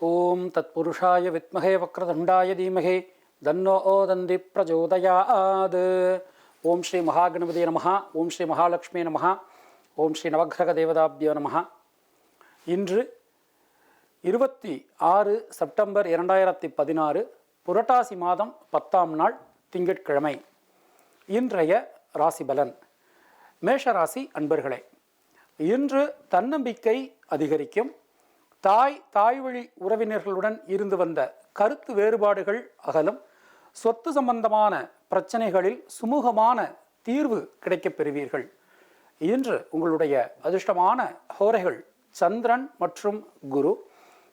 ஓம் தத்புருஷாய வித்மகே வக்ரதுண்டாய தீமகே தன்னோ ஓதந்தி பிரச்சோதயாத் ஓம் ஸ்ரீ மகாகணபதி நமஹ ஓம் ஸ்ரீ மகாலட்சுமி நமஹ ஓம் ஸ்ரீ நவகிரக தேவதாபியோ நமஹ இன்று இருபத்தி ஆறு செப்டம்பர் இரண்டாயிரத்தி பதினாறு புரட்டாசி மாதம் பத்தாம் நாள் திங்கட்கிழமை. இன்றைய ராசி பலன் மேஷராசி அன்பர்களே இன்று தன்னம்பிக்கை அதிகரிக்கும் தாய் தாய்வழி உறவினர்களுடன் இருந்து வந்த கருத்து வேறுபாடுகள் அகலும். சொத்து சம்பந்தமான பிரச்சனைகளில் சுமூகமான தீர்வு கிடைக்கப் பெறுவீர்கள். இன்று உங்களுடைய அதிர்ஷ்டமான ஹோரைகள் சந்திரன் மற்றும் குரு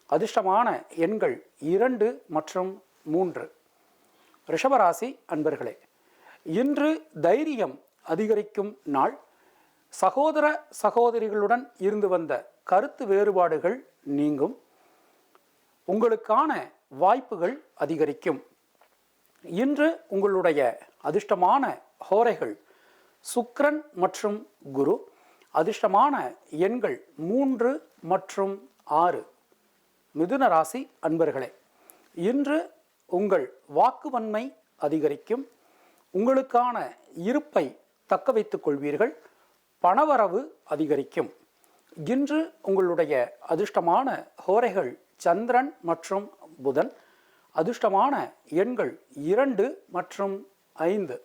அதிர்ஷ்டமான எண்கள் இரண்டு மற்றும் மூன்று. ரிஷபராசி அன்பர்களே இன்று தைரியம் அதிகரிக்கும் நாள். சகோதர சகோதரிகளுடன் இருந்து வந்த கருத்து வேறுபாடுகள் நீங்கும். உங்களுக்கான வாய்ப்புகள் அதிகரிக்கும். இன்று உங்களுடைய அதிர்ஷ்டமான ஹோரைகள் சுக்ரன் மற்றும் குரு அதிர்ஷ்டமான எண்கள் மூன்று மற்றும் ஆறு. மிதுன ராசி அன்பர்களே இன்று உங்கள் வாக்குவன்மை அதிகரிக்கும். உங்களுக்கான இருப்பை தக்க வைத்துக் கொள்வீர்கள். பணவரவு அதிகரிக்கும். இன்று உங்களுடைய அதிர்ஷ்டமான ஹோரைகள் சந்திரன் மற்றும் புதன் அதிர்ஷ்டமான எண்கள் இரண்டு மற்றும் ஐந்து.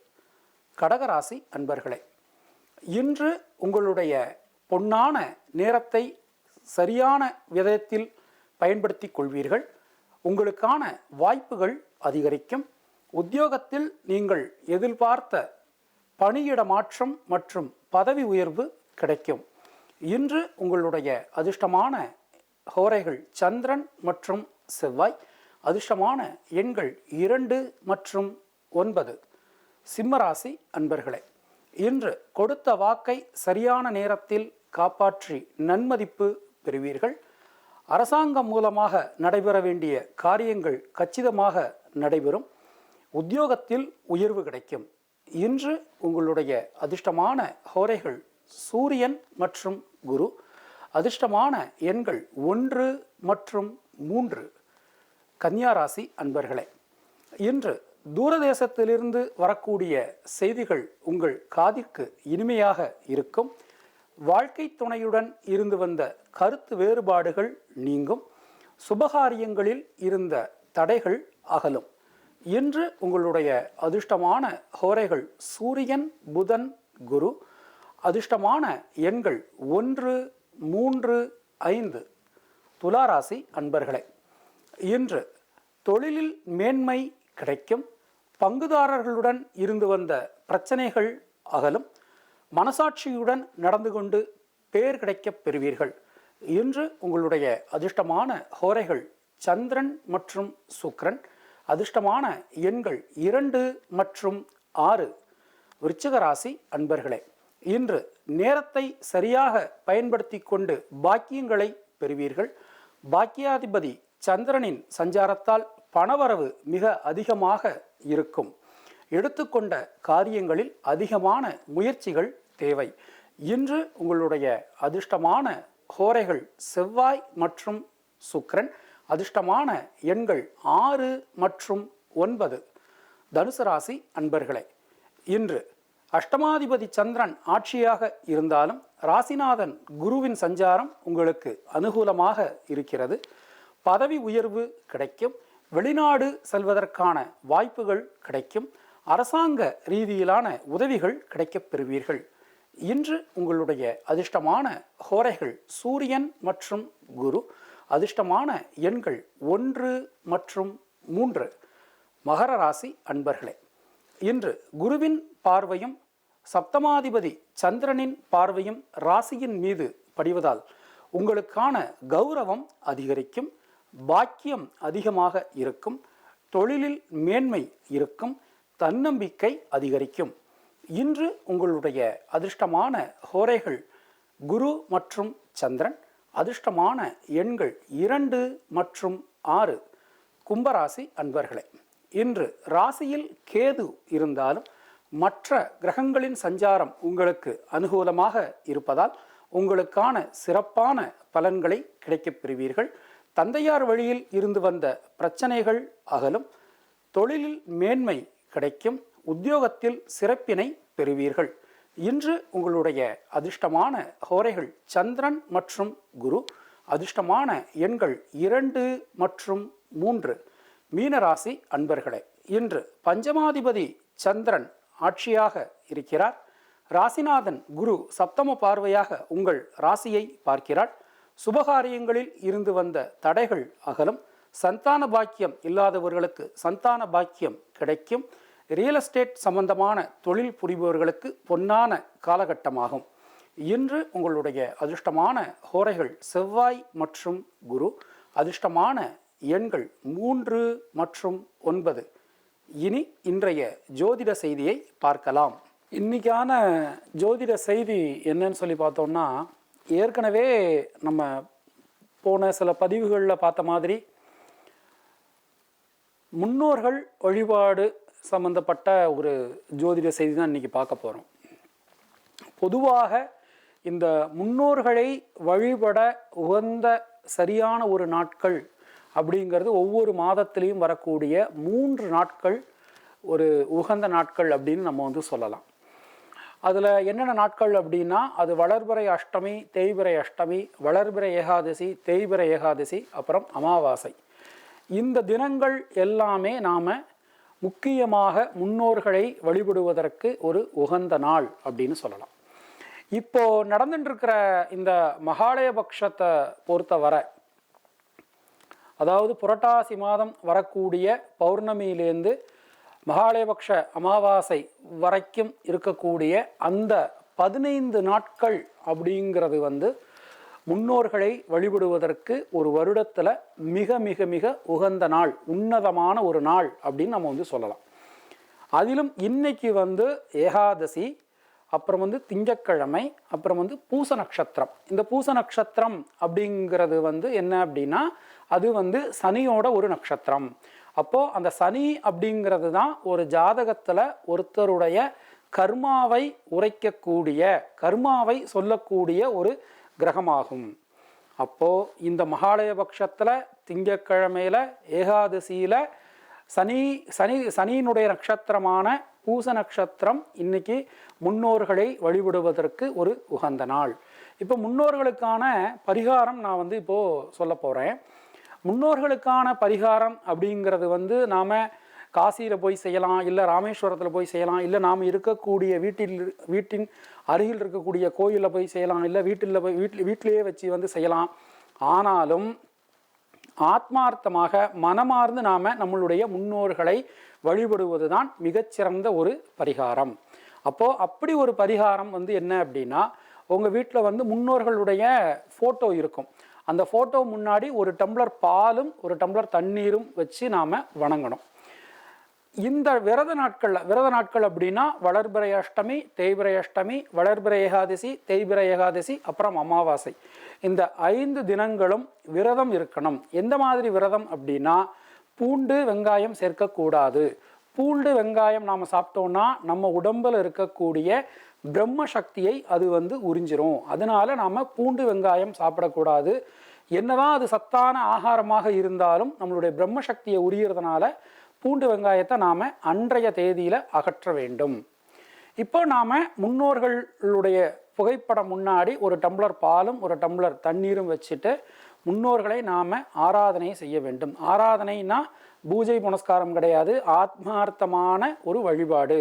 கடகராசி அன்பர்களே இன்று உங்களுடைய பொன்னான நேரத்தை சரியான விதத்தில் பயன்படுத்தி கொள்வீர்கள். உங்களுக்கான வாய்ப்புகள் அதிகரிக்கும். உத்தியோகத்தில் நீங்கள் எதிர்பார்த்த பணியிட மாற்றம் மற்றும் பதவி உயர்வு கிடைக்கும். இன்று உங்களுடைய அதிர்ஷ்டமான ஹோரைகள் சந்திரன் மற்றும் செவ்வாய் அதிர்ஷ்டமான எண்கள் இரண்டு மற்றும் ஒன்பது. சிம்மராசி அன்பர்களே இன்று கொடுத்த வாக்கை சரியான நேரத்தில் காப்பாற்றி நன்மதிப்பு பெறுவீர்கள். அரசாங்கம் மூலமாக நடைபெற வேண்டிய காரியங்கள் கச்சிதமாக நடைபெறும். உத்தியோகத்தில் உயர்வு கிடைக்கும். இன்று உங்களுடைய அதிர்ஷ்டமான ஹோரைகள் சூரியன் மற்றும் குரு. அதிர்ஷ்டமான எண்கள் ஒன்று மற்றும் மூன்று. கன்னியாராசி அன்பர்களே இன்று தூரதேசத்திலிருந்து வரக்கூடிய செய்திகள் உங்கள் காதிற்கு இனிமையாக இருக்கும். வாழ்க்கை துணையுடன் இருந்து வந்த கருத்து வேறுபாடுகள் நீங்கும். சுபகாரியங்களில் இருந்த தடைகள் அகலும். இன்று உங்களுடைய அதிர்ஷ்டமான ஹோரைகள் சூரியன் புதன் குரு. அதிர்ஷ்டமான எண்கள் ஒன்று மூன்று ஐந்து. துளாராசி அன்பர்களே இன்று தொழிலில் மேன்மை கிடைக்கும். பங்குதாரர்களுடன் இருந்து வந்த பிரச்சனைகள் அகலும். மனசாட்சியுடன் நடந்து கொண்டு பேர் கிடைக்கப் பெறுவீர்கள். இன்று உங்களுடைய அதிர்ஷ்டமான ஹோரைகள் சந்திரன் மற்றும் சுக்ரன் அதிர்ஷ்டமான எண்கள் இரண்டு மற்றும் ஆறு. விருச்சிக ராசி அன்பர்களே இன்று நேரத்தை சரியாக பயன்படுத்தி கொண்டு பாக்கியங்களை பெறுவீர்கள். பாக்கியாதிபதி சந்திரனின் சஞ்சாரத்தால் பணவரவு மிக அதிகமாக இருக்கும். எடுத்துக்கொண்ட காரியங்களில் அதிகமான முயற்சிகள் தேவை. இன்று உங்களுடைய அதிர்ஷ்டமான கோரைகள் செவ்வாய் மற்றும் சுக்ரன் அதிர்ஷ்டமான எண்கள் ஆறு மற்றும் ஒன்பது. தனுசு ராசி அன்பர்களே இன்று அஷ்டமாதிபதி சந்திரன் ஆட்சியாக இருந்தாலும் ராசிநாதன் குருவின் சஞ்சாரம் உங்களுக்கு அனுகூலமாக இருக்கிறது. பதவி உயர்வு கிடைக்கும். வெளிநாடு செல்வதற்கான வாய்ப்புகள் கிடைக்கும். அரசாங்க ரீதியிலான உதவிகள் கிடைக்கப் பெறுவீர்கள். இன்று உங்களுடைய அதிர்ஷ்டமான ஹோரைகள் சூரியன் மற்றும் குரு அதிர்ஷ்டமான எண்கள் ஒன்று மற்றும் மூன்று. மகர ராசி அன்பர்களே இன்று குருவின் பார்வையும் சப்தமாதிபதி சந்திரனின் பார்வையும் ராசியின் மீது படிவதால் உங்களுக்கான கௌரவம் அதிகரிக்கும் பாக்கியம் அதிகமாக இருக்கும் தொழிலில் மேன்மை இருக்கும் தன்னம்பிக்கை அதிகரிக்கும். இன்று உங்களுடைய அதிர்ஷ்டமான ஹோரைகள் குரு மற்றும் சந்திரன் அதிர்ஷ்டமான எண்கள் இரண்டு மற்றும் ஆறு. கும்பராசி அன்பர்களே இன்று ராசியில் கேது இருந்தாலும் மற்ற கிரகங்களின் சஞ்சாரம் உங்களுக்கு அனுகூலமாக இருப்பதால் உங்களுக்கான சிறப்பான பலன்களை கிடைக்கப் பெறுவீர்கள். தந்தையார் வழியில் இருந்து வந்த பிரச்சனைகள் அகலும். தொழிலில் மேன்மை கிடைக்கும். உத்தியோகத்தில் சிறப்பினை பெறுவீர்கள். இன்று உங்களுடைய அதிர்ஷ்டமான ஹோரைகள் சந்திரன் மற்றும் குரு. அதிர்ஷ்டமான எண்கள் இரண்டு மற்றும் மூன்று. மீனராசி அன்பர்களே இன்று பஞ்சமாதிபதி சந்திரன் ஆட்சியாக இருக்கிறார். ராசிநாதன் குரு சப்தம பார்வையாக உங்கள் ராசியை பார்க்கிறார். சுபகாரியங்களில் இருந்து வந்த தடைகள் அகலும். சந்தான பாக்கியம் இல்லாதவர்களுக்கு சந்தான பாக்கியம் கிடைக்கும். ரியல் எஸ்டேட் சம்பந்தமான தொழில் புரிபவர்களுக்கு பொன்னான காலகட்டமாகும். இன்று உங்களுடைய அதிர்ஷ்டமான ஹோரைகள் செவ்வாய் மற்றும் குரு. அதிர்ஷ்டமான எண்கள் மூன்று மற்றும் ஒன்பது. இனி இன்றைய ஜோதிட செய்தியை பார்க்கலாம். இன்னைக்கான ஜோதிட செய்தி என்னன்னு சொல்லி பார்த்தோம்னா ஏற்கனவே நம்ம போன சில பதிவுகளில் பார்த்த மாதிரி முன்னோர்கள் வழிபாடு சம்பந்தப்பட்ட ஒரு ஜோதிட செய்தி தான் இன்னைக்கு பார்க்க போகிறோம் பொதுவாக இந்த முன்னோர்களை வழிபட உகந்த சரியான ஒரு நாட்கள் அப்படிங்கிறது ஒவ்வொரு மாதத்திலையும் வரக்கூடிய மூன்று நாட்கள் ஒரு உகந்த நாட்கள் அப்படின்னு நம்ம வந்து சொல்லலாம். அதில் என்னென்ன நாட்கள் அப்படின்னா அது வளர்பிறை அஷ்டமி தேய்பிறை அஷ்டமி வளர்பிறை ஏகாதசி தேய்பிறை ஏகாதசி அப்புறம் அமாவாசை. இந்த தினங்கள் எல்லாமே நாம் முக்கியமாக முன்னோர்களை வழிபடுவதற்கு ஒரு உகந்த நாள் அப்படின்னு சொல்லலாம். இப்போ நடந்துட்டுருக்கிற இந்த மகாலயபக்ஷத்தை பொறுத்தவரை அதாவது புரட்டாசி மாதம் வரக்கூடிய பௌர்ணமியிலேருந்து மகாலயபக்ஷ அமாவாசை வரைக்கும் இருக்கக்கூடிய அந்த பதினைந்து நாட்கள் அப்படிங்கிறது வந்து முன்னோர்களை வழிபடுவதற்கு ஒரு வருடத்தில் மிக மிக மிக உகந்த நாள் உன்னதமான ஒரு நாள் அப்படின்னு நம்ம வந்து சொல்லலாம். அதிலும் இன்னைக்கு வந்து ஏகாதசி அப்புறம் வந்து திங்கட்கிழமை அப்புறம் வந்து பூச நட்சத்திரம். இந்த பூச நட்சத்திரம் அப்படிங்கிறது வந்து என்ன அப்படின்னா அது வந்து சனியோட ஒரு நட்சத்திரம். அப்போது அந்த சனி அப்படிங்கிறது தான் ஒரு ஜாதகத்தில் ஒருத்தருடைய கர்மாவை உரைக்கக்கூடிய கர்மாவை சொல்லக்கூடிய ஒரு கிரகமாகும். அப்போது இந்த மகாலயபக்ஷத்தில் திங்கக்கிழமையில் ஏகாதசியில் சனி சனி சனியினுடைய நட்சத்திரமான பூச நட்சத்திரம் இன்னைக்கு முன்னோர்களை வழிபடுவதற்கு ஒரு உகந்த நாள். இப்போ முன்னோர்களுக்கான பரிகாரம் நான் வந்து இப்போது சொல்ல போகிறேன் முன்னோர்களுக்கான பரிகாரம் அப்படிங்கிறது வந்து நாம் காசியில் போய் செய்யலாம் இல்லை ராமேஸ்வரத்தில் போய் செய்யலாம் இல்லை நாம் இருக்கக்கூடிய வீட்டில் வீட்டின் அருகில் இருக்கக்கூடிய கோயிலில் போய் செய்யலாம் இல்லை வீட்டில் போய் வீட்டில் வீட்டிலேயே வச்சு வந்து செய்யலாம். ஆனாலும் ஆத்மார்த்தமாக மனமார்ந்து நாம் நம்மளுடைய முன்னோர்களை வழிபடுவது தான் மிகச்சிறந்த ஒரு பரிகாரம். அப்போது அப்படி ஒரு பரிகாரம் வந்து என்ன அப்படின்னா உங்கள் வீட்டில் வந்து முன்னோர்களுடைய ஃபோட்டோ இருக்கும். அந்த ஃபோட்டோ முன்னாடி ஒரு டம்ளர் பாலும் ஒரு டம்ளர் தண்ணீரும் வச்சு நாம் வணங்கணும். இந்த விரத நாட்களில் விரத நாட்கள் அப்படின்னா வளர்பிறை அஷ்டமி தேய்பிறை அஷ்டமி வளர்பிறை ஏகாதசி தேய்பிறை ஏகாதசி அப்புறம் அமாவாசை. இந்த ஐந்து தினங்களும் விரதம் இருக்கணும். எந்த மாதிரி விரதம் அப்படின்னா பூண்டு வெங்காயம் சேர்க்கக்கூடாது. பூண்டு வெங்காயம் நாம் சாப்பிட்டோன்னா நம்ம உடம்பில் இருக்கக்கூடிய பிரம்ம சக்தியை அது வந்து உறிஞ்சிரும். அதனால் நாம் பூண்டு வெங்காயம் சாப்பிடக்கூடாது. என்னதான் அது சத்தான ஆகாரமாக இருந்தாலும் நம்மளுடைய பிரம்ம சக்தியை உரியறதுனால பூண்டு வெங்காயத்தை நாம் அன்றைய தேதியில் அகற்ற வேண்டும். இப்போ நாம் முன்னோர்களுடைய புகைப்படம் முன்னாடி ஒரு டம்ளர் பாலும் ஒரு டம்ளர் தண்ணீரும் வச்சுட்டு முன்னோர்களை நாம் ஆராதனை செய்ய வேண்டும். ஆராதனைனா பூஜை புனஸ்காரம் கிடையாது. ஆத்மார்த்தமான ஒரு வழிபாடு.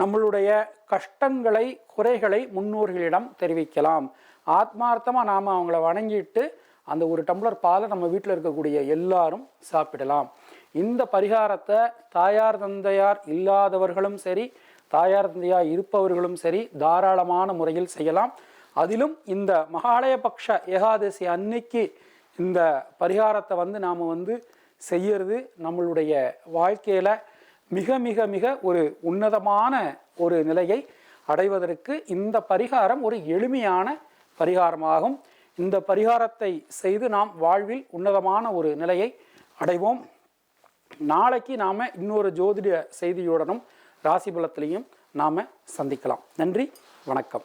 நம்மளுடைய கஷ்டங்களை குறைகளை முன்னோர்களிடம் தெரிவிக்கலாம். ஆத்மார்த்தமாக நாம் அவங்கள வணங்கிட்டு அந்த ஒரு டம்ளர் பாலை நம்ம வீட்டில் இருக்கக்கூடிய எல்லாரும் சாப்பிடலாம். இந்த பரிகாரத்தை தாயார் தந்தையார் இல்லாதவர்களும் சரி தாயார் தந்தையார் இருப்பவர்களும் சரி தாராளமான முறையில் செய்யலாம். அதிலும் இந்த மகாலயபக்ஷ ஏகாதசி அன்னைக்கு இந்த பரிகாரத்தை வந்து நாம் வந்து செய்யறது நம்மளுடைய வாழ்க்கையில் மிக மிக மிக ஒரு உன்னதமான ஒரு நிலையை அடைவதற்கு இந்த பரிகாரம் ஒரு எளிமையான பரிகாரமாகும். இந்த பரிகாரத்தை செய்து நாம் வாழ்வில் உன்னதமான ஒரு நிலையை அடைவோம். நாளைக்கு நாம் இன்னொரு ஜோதிட செய்தியுடனும் ராசிபலத்திலையும் நாம் சந்திக்கலாம். நன்றி வணக்கம்.